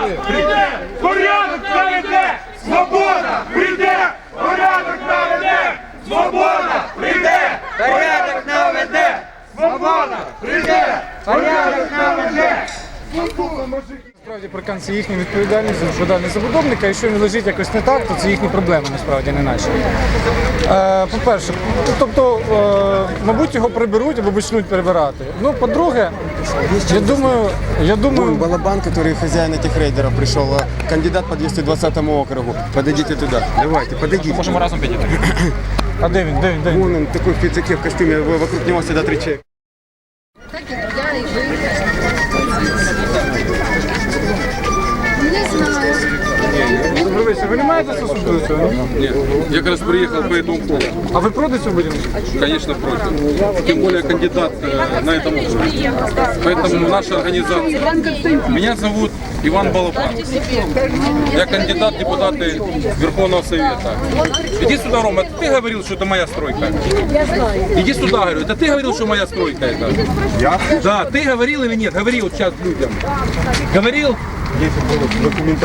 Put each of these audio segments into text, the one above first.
прийде, порядок наведе, свобода! Прийде, порядок наведе, свобода! Прийде, порядок наведе, свобода! Прийде, порядок наведе. насправді паркан це їхня відповідальність, це відповідальність забудовника. Якщо він лежить якось не так, то це їхні проблеми насправді не наші. Е, по-перше, ну, тобто, е, мабуть, його приберуть або почнуть перебирати. Ну, по-друге, я думаю, я Вон думаю, Балабан, который хозяин этих рейдеров пришел, э, кандидат по 220 округу. Подойдите туда. Давайте, подойдите. Можемо разом підійти. а де він? Де він? Де він? Вон он такой в пиджаке, в костюме, в- вокруг него всегда три человека. Добрий вечір. Ви не маєте стосунку до цього? Нет, я как раз приехал по этому поводу. А ви проти цього будівництва? Конечно, против. Тем более кандидат э, на этом уровне. Поэтому наша организация. Меня зовут Иван Балабан. Я кандидат в депутаты Верховного Совета. Иди сюда, Рома. Ты говорил, что это моя стройка? Я знаю. Иди сюда, говорю. Это ты говорил, что моя стройка это? Я? Да, ты говорил или нет? Говорил сейчас людям. Говорил?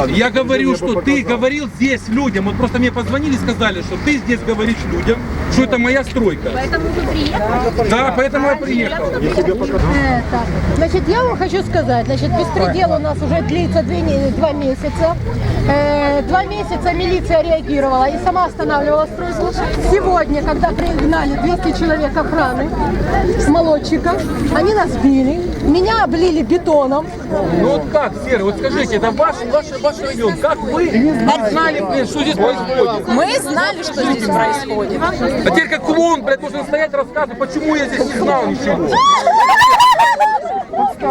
Я говорю, что ты говорил здесь людям. Вот просто мне позвонили и сказали, что ты здесь говоришь людям, что это моя стройка. Поэтому вы приехали? Да, поэтому я приехал. Это. Значит, я вам хочу сказать, значит, беспредел у нас уже длится две два месяца. Э, два месяца милиция реагировала и сама останавливала стройку. Сегодня, когда пригнали 200 человек охраны, молодчиков, они нас били, меня облили бетоном. Ну вот как, Серый, вот скажите, это ваш, ваш, ваш район, как вы знали, блин, что здесь происходит? Мы знали, что здесь происходит. А теперь как клоун, блядь, должен стоять и рассказывать, почему я здесь не знал ничего.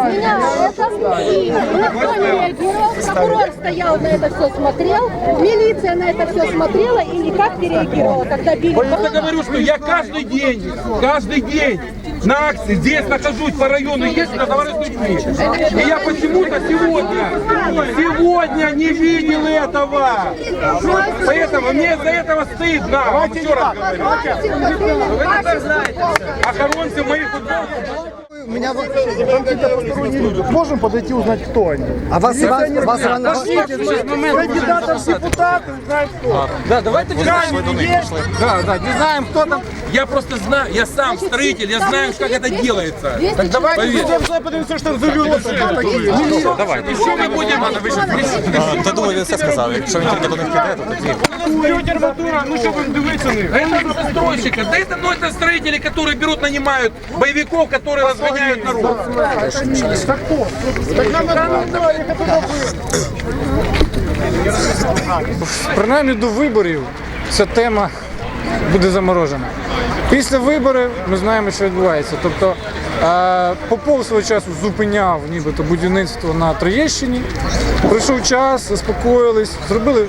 Меня это и никто не реагировал. Прокурор стоял на это все смотрел, милиция на это все смотрела и никак не реагировала, когда били. Я говорю, что я каждый день, каждый день на акции здесь нахожусь по району, есть разговариваю с людьми. И я почему-то сегодня, сегодня не видел этого. Поэтому мне из-за этого стыдно. Вам еще раз говорю. Вы это так знаете. Охоронцы моих футболов. Меня вот какие-то посторонние люди. Можем подойти узнать, кто они? А вас, вас, вас рано... Кандидатов в депутаты, знаем кто. Да, давайте камеры есть. Да, да, не знаємо, хто там. Я просто знаю, я сам строитель, я знаю, как это делается. Так давайте Подивимося, що там за люди. Давайте. Що ми будемо? Та думаю, він все сказав. Якщо він тільки до них піде, то тоді. Арматура, ну що будемо дивитися них? Это застройщика. Да это, ну, это строители, которые берут, нанимают боевиков, которые разгоняют народ. Принаймні до виборів ця тема буде заморожена. Після виборів ми знаємо, що відбувається. Тобто е, Попов свого часу зупиняв нібито будівництво на Троєщині. Прийшов час, заспокоїлись, зробили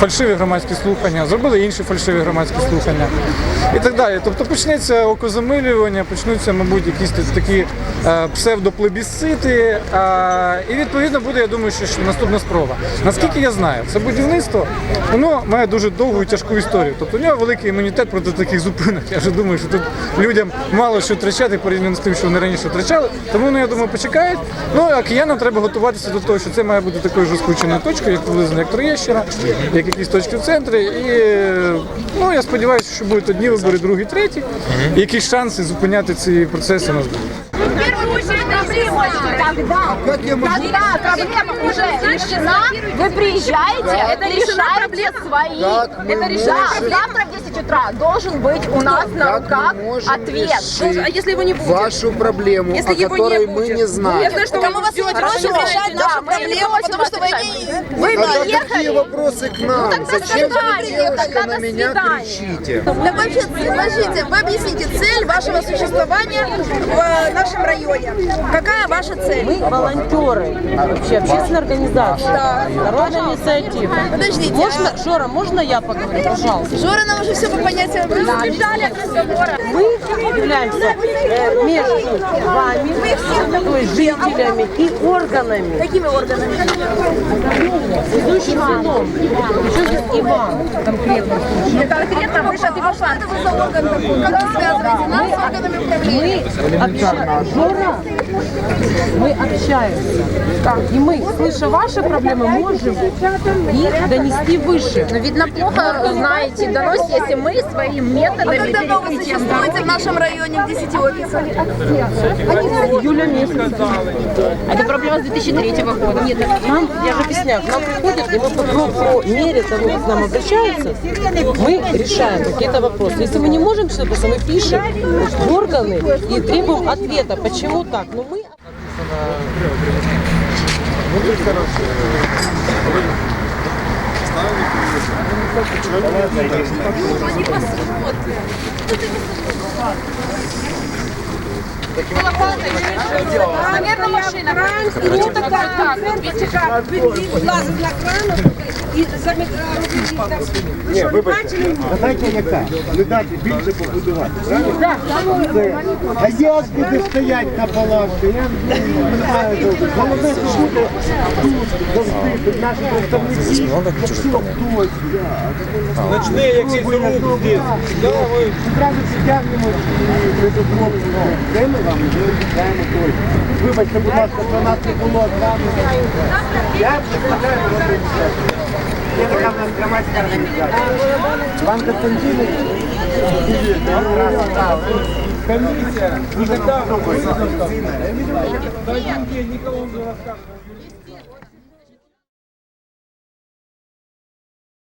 фальшиві громадські слухання, зробили інші фальшиві громадські слухання і так далі. Тобто почнеться окозамилювання, почнуться, мабуть, якісь такі е, псевдоплебісцити. і відповідно буде, я думаю, що наступна спроба. Наскільки я знаю, це будівництво воно має дуже довгу і тяжку історію. Тобто у нього великий імунітет проти таких зупинок. Я вже думаю, що тут людям мало що втрачати порівняно з тим, що вони раніше втрачали. Тому ну, я думаю, почекають. Ну а киянам треба готуватися до того, що це має бути такою ж розкрученою точкою, як приблизно як Троєщина, як якісь точки в центрі. І ну я сподіваюся, що будуть одні вибори, другі, треті. І якісь шанси зупиняти ці процеси у нас будуть. Проблема, когда, когда проблема уже решена, вы приезжаете, это решаете свои. Это решаете. Завтра в 10 утра должен быть у нас на руках ответ. А если его не будет? Вашу проблему, Если о его не которой мы не знаем. Я знаю, что Кому вы вас просим решать нашу проблему, потому что вы не... Вы А какие вопросы к нам? тогда Зачем вы, девушка, на меня кричите? Так вообще, подождите, вы объясните цель вашего существования в э, нашем районе. Какая ваша цель? Волонтеры, вообще общественная организация, народная инициатива. Подождите, Можно, Жора, можно я поговорю, пожалуйста? Жора нам уже все по понятиям разбежали от разговора. Мы являемся э, между вами, то есть жителями и органами. Какими органами? Ведущим судом. Еще здесь Иван конкретно. Конкретно вы что это вы за орган такой? Как вы связываете нас с органами управления? Мы. Жора, Мы общаемся. И мы, слыша ваши проблемы, можем их донести выше. Но видно, плохо знаете, доносите, если мы своим методами Как давно вы существуете в нашем районе в 10 офисах? Июля месяца. Это проблема с 2003 года. Нет, Нам, я же объясняю, к нам приходят, и мы по, по, по мере того, как к нам обращаются, мы решаем какие-то вопросы. Если мы не можем что-то, то мы пишем в органы и требуем ответа, почему так. Но мы... Они посмотрят. Наверное, машина. Ну, так, так, так. Влазить на кран і Ні, вибачте, задайте яка? Не дати більше побудувати. А як буде стоять на палатці? Я. Головне, що тут наші представники. Хто хтось. Начни якийсь рух здесь. Одразу підтягнемо і придумаємо. Де ми вже той. Вибачте, будь ласка, що нас не було одразу. Я представляю робити. Є така в нас громадська організація. Пан Константинович. Комісія. Дуже не подобається.